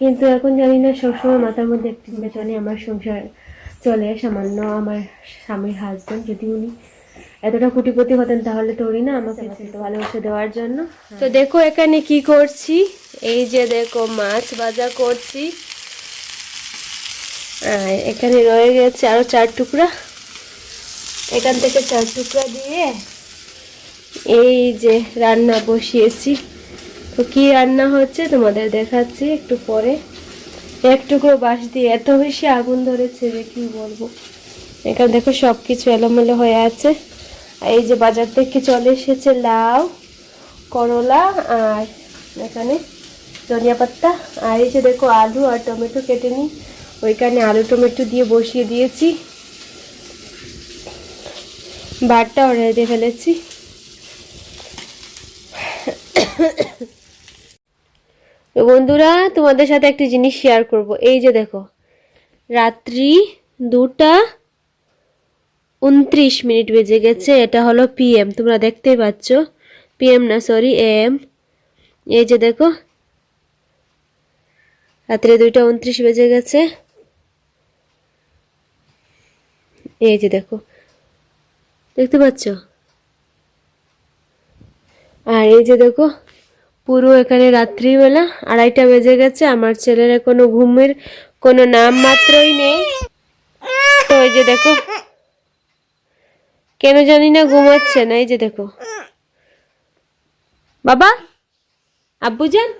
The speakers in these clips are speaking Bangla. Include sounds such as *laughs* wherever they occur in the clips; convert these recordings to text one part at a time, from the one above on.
কিন্তু এখন জানি না সবসময় মাথার মধ্যে একটি বেতনে আমার সংসার চলে সামান্য আমার স্বামীর হাজবেন্ড যদি উনি এতটা কোটিপতি হতেন তাহলে তো উনি না আমাকে এত ভালোবাসা দেওয়ার জন্য। তো দেখো এখানে কি করছি? এই যে দেখো মাছ ভাজা করছি। এখানে রয়ে গেছে আরও চার টুকরা। এখান থেকে চার টুকরা দিয়ে এই যে রান্না বসিয়েছি। তো কি রান্না হচ্ছে তোমাদের দেখাচ্ছি একটু পরে। এক টুকরো বাঁশ দিয়ে এত বেশি আগুন ধরেছে যে কি বলব। এখানে দেখো সব কিছু এলোমেলো হয়ে আছে। আর এই যে বাজার থেকে চলে এসেছে লাউ, করলা আর এখানে ধনিয়া পাত্তা আর এই যে দেখো আলু আর টমেটো কেটে নিই। ওইখানে আলু টমেটো দিয়ে বসিয়ে দিয়েছি। ভাতটাও রেঁধে ফেলেছি। তো বন্ধুরা, তোমাদের সাথে একটি জিনিস শেয়ার করব। এই যে দেখো, রাত্রি দুটা উনত্রিশ মিনিট বেজে গেছে, এটা হলো পিএম তোমরা দেখতেই পাচ্ছ। পিএম না সরি এম এই যে দেখো, রাত্রে দুইটা উনত্রিশ বেজে গেছে। এই যে দেখো, দেখতে পাচ্ছ? আর এই যে দেখো পুরো এখানে রাত্রিবেলা আড়াইটা বেজে গেছে, আমার ছেলের কোনো ঘুমের কোনো নাম মাত্রই নেই। তো এই যে দেখো, কেন জানি না ঘুমাচ্ছে না, এই যে দেখো। বাবা আব্বু যান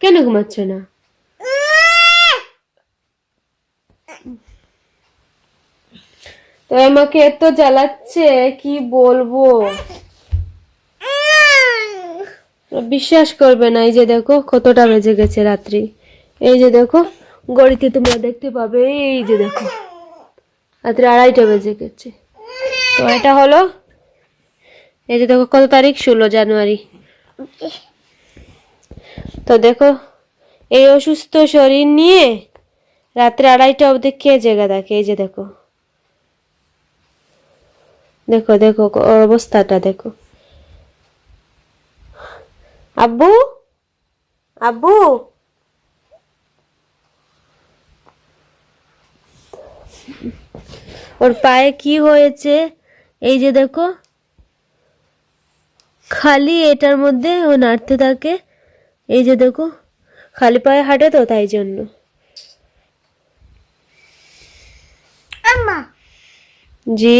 কেন ঘুমাচ্ছ না? তো আমাকে এত জ্বালাচ্ছে, কি বলব? বিশ্বাস করবে না, এই যে দেখো কতটা বেজে গেছে রাত্রি। এই যে দেখো গড়িতে তোমরা দেখতে পাবে, এই যে দেখো রাত্রি আড়াইটা বেজে গেছে। তো এটা হলো, এই যে দেখো কত তারিখ? ষোলো জানুয়ারি। তো দেখো, এই অসুস্থ শরীর নিয়ে রাত্রে আড়াইটা অবধি কে জেগা থাকে? এই যে দেখো। দেখো দেখো অবস্থাটা দেখো। আব্বু? আব্বু? ওর পায়ে কি হয়েছে? এই যে দেখো। খালি এটার মধ্যে ও নাড়তে থাকে। এই যে দেখো খালি পায়ে হাঁটে তো তাই জন্য। জি?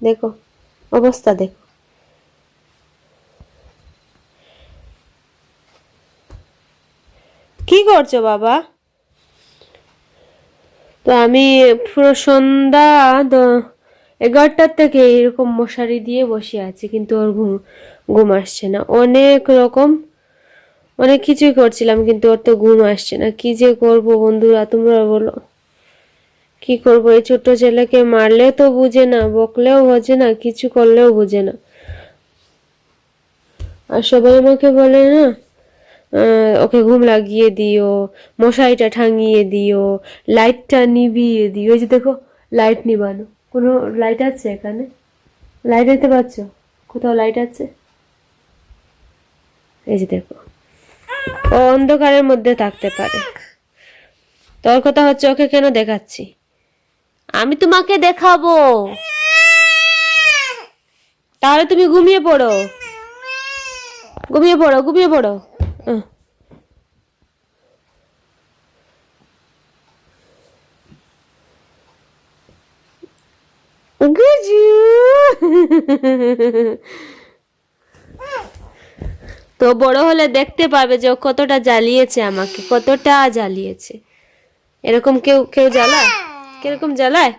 দেখো অবস্থা দেখো। কি করছ বাবা? তো আমি পুরো সন্ধ্যা এগারোটার থেকে এরকম মশারি দিয়ে বসে আছি, কিন্তু ওর ঘুম ঘুম আসছে না। অনেক রকম, অনেক কিছুই করছিলাম, কিন্তু ওর তো ঘুম আসছে না। কি যে করব বন্ধুরা, তোমরা বলো। কি করব? এই ছোট্ট ছেলেকে মারলেও তো বুঝে না, বকলেও বোঝে না, কিছু করলেও বুঝে না। আর সবাই আমাকে বলে না ওকে ঘুম লাগিয়ে দিও, মশারিটা ঠাঙিয়ে দিও, লাইটটা নিভিয়ে দিও। এই যে দেখো, লাইট নিবানো। কোনো লাইট আছে এখানে? লাইট দেখতে পাচ্ছ? কোথাও লাইট আছে? এই যে দেখো ও অন্ধকারের মধ্যে থাকতে পারে। তোর কথা হচ্ছে ওকে কেন দেখাচ্ছি? আমি তোমাকে দেখাবো। তাহলে তুমি ঘুমিয়ে পড়ো। ঘুমিয়ে পড়ো ঘুমিয়ে পড়ো। গুজু *laughs* তো বড় হলে দেখতে পাবে যে ও কতটা জ্বালিয়েছে আমাকে, কতটা জ্বালিয়েছে। এরকম কেউ কেউ জ্বালায়? কীরকম জ্বালায়?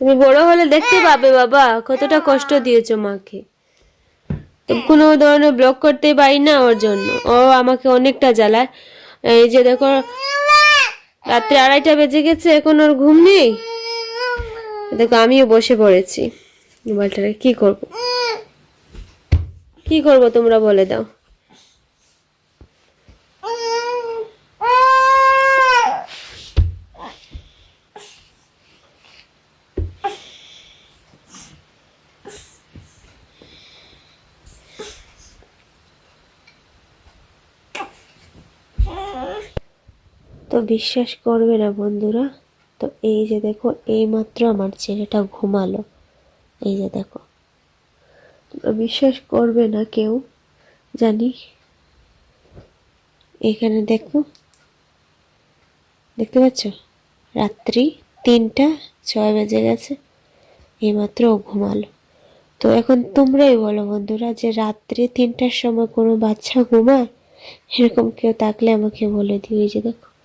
তুমি বড় হলে দেখতে পাবে বাবা, কতটা কষ্ট দিয়েছ মাকে। তো কোনো ধরনের ব্লক করতে পারি না ওর জন্য। ও আমাকে অনেকটা জ্বালায়। এই যে দেখো, রাত্রে আড়াইটা বেজে গেছে, এখন ওর ঘুম নেই। দেখো, আমিও বসে পড়েছি। মোবাইলটারে কি করব? কি করব তোমরা বলে দাও। তো বিশ্বাস করবে না বন্ধুরা। তো এই যে দেখো, এইমাত্র আমার ছেলেটা ঘুমালো। এই যে দেখো। বিশ্বাস করবে না কেউ, জানি। এখানে দেখো, দেখতে পাচ্ছ? রাত্রি তিনটা, ছয় বেজে গেছে। এইমাত্র ও ঘুমালো। তো এখন তোমরাই বলো বন্ধুরা যে রাত্রি তিনটার সময় কোনো বাচ্চা ঘুমায়? এরকম কেউ থাকলে আমাকে বলে দিও, এই যে দেখো।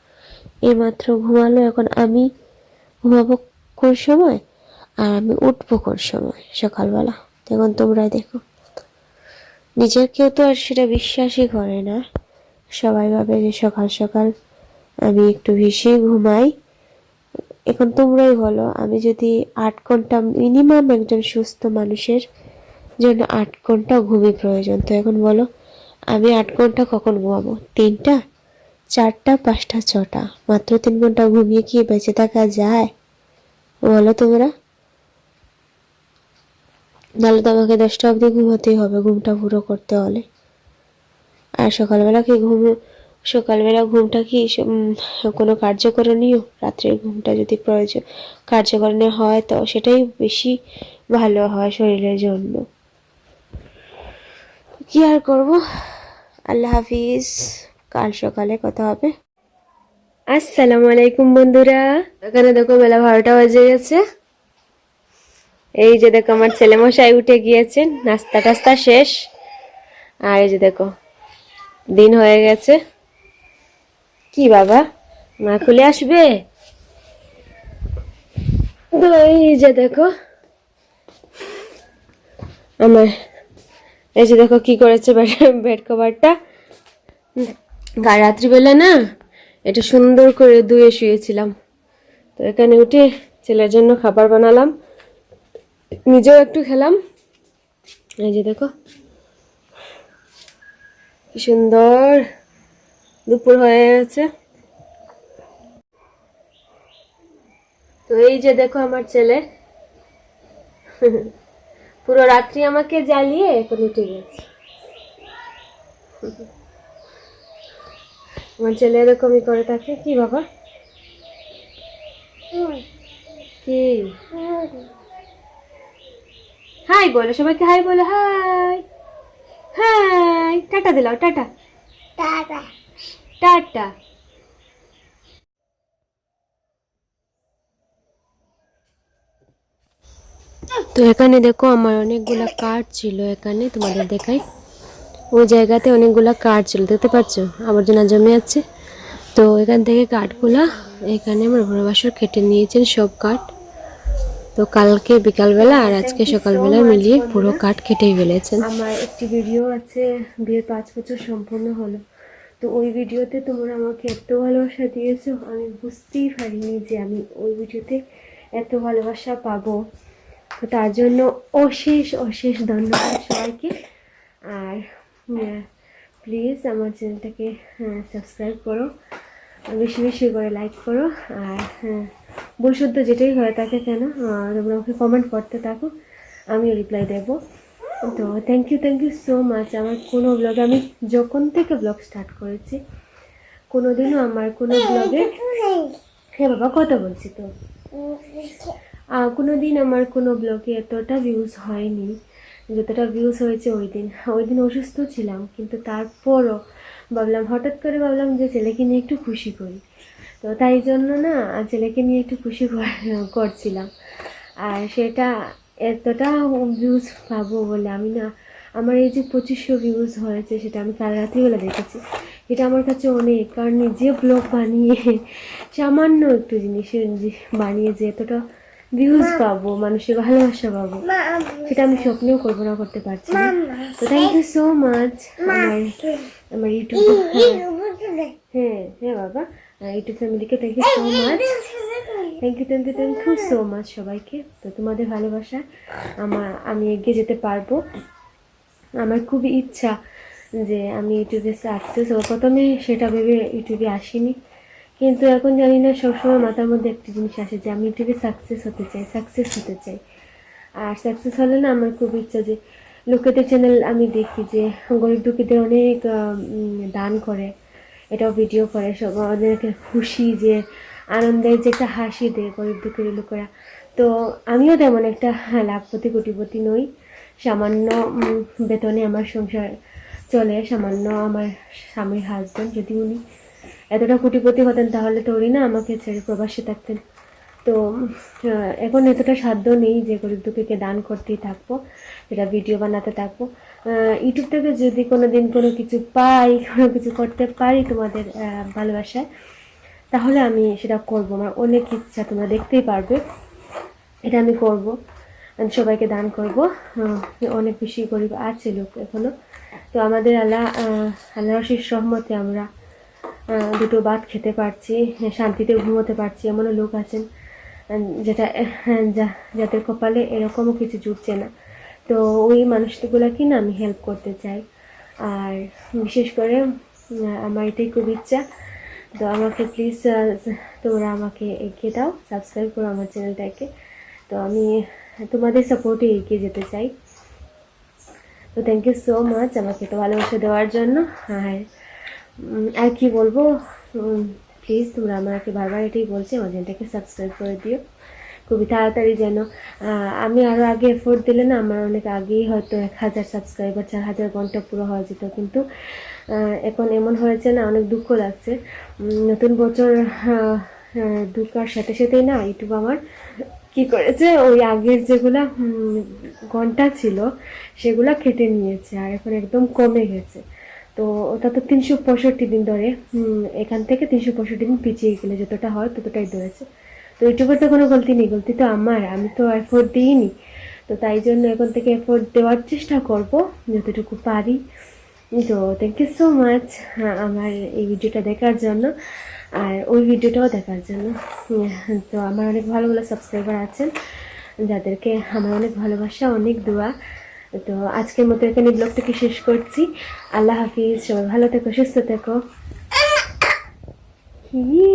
এইমাত্র ঘুমালো, এখন আমি ঘুমাবো কোন সময়? আর আমি উঠবো কোন সময়? সকালবেলা। এখন তোমরাই দেখো। নিজের কেউ তো আর সেটা বিশ্বাসই করে না। সবাই ভাবে যে সকাল সকাল আমি একটু বেশি ঘুমাই। এখন তোমরাই বলো, আমি যদি আট ঘণ্টা মিনিমাম একজন সুস্থ মানুষের জন্য আট ঘণ্টা ঘুমই প্রয়োজন। তো এখন বলো, আমি আট ঘণ্টা কখন ঘুমাবো? তিনটা? চারটা, পাঁচটা, ছটা। মাত্র তিন ঘণ্টা ঘুমিয়ে কি বেঁচে থাকা যায়? বলো তোমরা। নাহলে তো আমাকে দশটা অবধি ঘুমাতেই হবে, ঘুমটা পুরো করতে হলে। আর সকালবেলা কি ঘুম, সকালবেলা ঘুমটা কি কোনো কার্যকরণীয়? রাত্রের ঘুমটা যদি প্রয়োজন কার্যকরণীয় হয় তো সেটাই বেশি ভালো হয় শরীরের জন্য। কি আর করব? আল্লাহ হাফিজ। কাল সকালে কথা হবে। আসসালামু আলাইকুম বন্ধুরা। এখানে দেখো বেলা বারোটা বাজে গেছে। এই যে দেখো আমার ছেলে মশাই উঠে গিয়েছেন। নাস্তা টাস্তা শেষ। আর এই যে দেখো, দিন হয়ে গেছে। কি বাবা? মা খুলে আসবে? এই যে দেখো, আমার এই যে দেখো কি করেছে বেড কভারটা। রাত্রিবেলা না এটা সুন্দর করে ধুয়ে শুয়েছিলাম। তো এখানে উঠে ছেলের জন্য খাবার বানালাম। নিজেও একটু খেলাম। এই যে দেখো। কি সুন্দর দুপুর হয়ে গেছে। তো এই যে দেখো আমার ছেলে। পুরো রাত্রি আমাকে জ্বালিয়ে এখন উঠে গেছে। আমার ছেলে এরকমই করে থাকে। কি বাবা? কি? হাই বলো সবাইকে হাই বলো হাই। হাই টাটা দিলাও টাটা। টাটা। টাটা। তো এখানে দেখো আমার অনেকগুলো কার্ড ছিল এখানে তোমাদের দেখাই। ওই জায়গাতে অনেকগুলা কাঠ ছিল দেখতে পাচ্ছ? আবর্জনা জমে আছে। তো এখান থেকে কার্ডগুলা এখানে আমার বড় বাসর কেটে নিয়েছেন সব কাঠ। তো কালকে বিকালবেলা আর আজকে সকালবেলা মিলিয়ে পুরো কাঠ কেটেই ফেলেছেন। আমার একটি ভিডিও আছে বিয়ের পাঁচ বছর সম্পূর্ণ হলো। তো ওই ভিডিওতে তোমরা আমাকে এত ভালোবাসা দিয়েছ আমি বুঝতেই পারিনি যে আমি ওই ভিডিওতে এত ভালোবাসা পাবো। তো তার জন্য অশেষ অশেষ ধন্যবাদ সবাইকে। আর প্লিজ আমার চ্যানেলটাকে সাবস্ক্রাইব করো। আর বেশি বেশি করে লাইক করো। আর হ্যাঁ ভুল শুদ্ধ যেটাই হয়ে থাকে কেন তোমরা আমাকে কমেন্ট করতে থাকো আমি রিপ্লাই দেবো। তো thank you thank you so much আমার কোনো ব্লগে আমি যখন থেকে ব্লগ স্টার্ট করেছি কোনো দিনও আমার কোনো ব্লগে হ্যাঁ বাবা, কথা বলছি তো। কোনো দিন আমার কোনো ব্লগে এতটা ভিউজ হয়নি। যতটা ভিউজ হয়েছে ওই দিন। ওই দিন অসুস্থ ছিলাম, কিন্তু তারপরও ভাবলাম, হঠাৎ করে ভাবলাম যে ছেলেকে নিয়ে একটু খুশি করি। তো তাই জন্য না, ছেলেকে নিয়ে একটু খুশি কর- করছিলাম। আর সেটা এতটা ভিউজ পাবো বলে আমি না, আমার এই যে পঁচিশশো ভিউজ হয়েছে সেটা আমি কাল রাত্রিবেলা দেখেছি। এটা আমার কাছে অনেক, কারণ নিজে ব্লগ বানিয়ে, সামান্য একটু জিনিসের, যে- বানিয়ে যে এতটা ভিউজ পাবো মানুষের ভালোবাসা পাবো। সেটা আমি স্বপ্নেও কল্পনা করতে পারছি না। তো থ্যাংক ইউ সো মাচ আমার আমার ইউটিউব হ্যাঁ হ্যাঁ বাবা ইউটিউব ফ্যামিলিকে thank you so much thank you thank you thank you so much সবাইকে। তো তোমাদের ভালোবাসা আমার আমি এগিয়ে যেতে পারব। আমার খুবই ইচ্ছা যে আমি ইউটিউবে সাকসেস হব। প্রথমে সেটা ভেবে ইউটিউবে আসিনি। কিন্তু এখন জানি না, সবসময় মাথার মধ্যে একটা জিনিস আসে যে আমি ইউটিউবে সাকসেস হতে চাই সাকসেস হতে চাই। আর সাকসেস হলে না আমার খুব ইচ্ছা যে, লোকেদের চ্যানেল আমি দেখি যে, গরিব দুঃখীদের অনেক দান করে, এটাও ভিডিও করে, সব আমাদেরকে খুশি যে, আনন্দের যে একটা হাসি দেয় গরিব দুঃখের লোকেরা। তো আমিও তেমন একটা লাখপতি, কোটিপতি নই। সামান্য বেতনে আমার সংসার চলে, সামান্য আমার স্বামীর হাজব্যান্ড যদি উনি এতটা কোটিপতি হতেন তাহলে তো না আমাকে ছেড়ে প্রবাসে থাকতেন। তো এখন এতটা সাধ্য নেই যে গরিব দুঃখীকে দান করতেই থাকব এটা ভিডিও বানাতে থাকব। ইউটিউব থেকে যদি কোনো দিন কোনো কিছু পাই কোনো কিছু করতে পারি তোমাদের ভালোবাসায় তাহলে আমি সেটা করব। আমার অনেক ইচ্ছা তোমরা দেখতেই পারবে। এটা আমি করব। সবাইকে দান করব। অনেক বেশি গরিব আছে লোক এখনও তো আমাদের আল্লাহ আহ, আল্লাহর শেষ রহমতে আমরা দুটো ভাত খেতে পারছি শান্তিতে ঘুমোতে পারছি এমনও লোক আছেন যেটা যাদের কপালে এরকমও কিছু জুটছে না। তো ওই মানুষগুলোকে না আমি হেল্প করতে চাই। আর বিশেষ করে আমার এটাই খুব ইচ্ছা। তো আমাকে প্লিজ তোমরা আমাকে এগিয়ে দাও সাবস্ক্রাইব করো আমার চ্যানেলটাকে তো আমি তোমাদের সাপোর্টে এগিয়ে যেতে চাই। তো থ্যাংক ইউ সো মাচ আমাকে তো ভালোবাসা দেওয়ার জন্য। উম, আর কি বলব? প্লিজ তোমরা আমাকে বারবার এটাই বলছি, আমার চ্যানেলটাকে সাবস্ক্রাইব করে দিও। খুবই তাড়াতাড়ি যেন আমি আরও আগে এফোর্ট দিলে না, আমার অনেক আগেই হয়তো এক হাজার সাবস্ক্রাইবার চার হাজার ঘণ্টা পুরো হয়ে যেত। কিন্তু এখন এমন হয়েছে না, অনেক দুঃখ লাগছে। নতুন বছর ঢুকার সাথে সাথেই না, ইউটিউব আমার কি করেছে? ওই আগের যেগুলা ঘণ্টা ছিল, সেগুলা কেটে নিয়েছে, আর এখন একদম কমে গেছে। তো ওটা তো তিনশো পঁয়ষট্টি দিন ধরে এখান থেকে তিনশো পঁয়ষট্টি দিন পিছিয়ে গেলে যতটা হয় ততটাই ধরেছে। তো ইউটিউবের তো কোনো গলতি নেই, গলতি তো আমার, আমি তো এফোর্ট দিইনি। তো তাই জন্য এখন থেকে এফোর্ট দেওয়ার চেষ্টা করব, যতটুকু পারি। তো থ্যাংক ইউ সো মাচ আমার এই ভিডিওটা দেখার জন্য, আর ওই ভিডিওটাও দেখার জন্য। তো আমার অনেক ভালো ভালো সাবস্ক্রাইবার আছেন, যাদেরকে আমার অনেক ভালোবাসা, অনেক দোয়া। তো আজকের মতো এখানে ব্লগটাকে শেষ করছি। আল্লাহ হাফিজ সবাই ভালো থেকো সুস্থ থেকো। *coughs* কি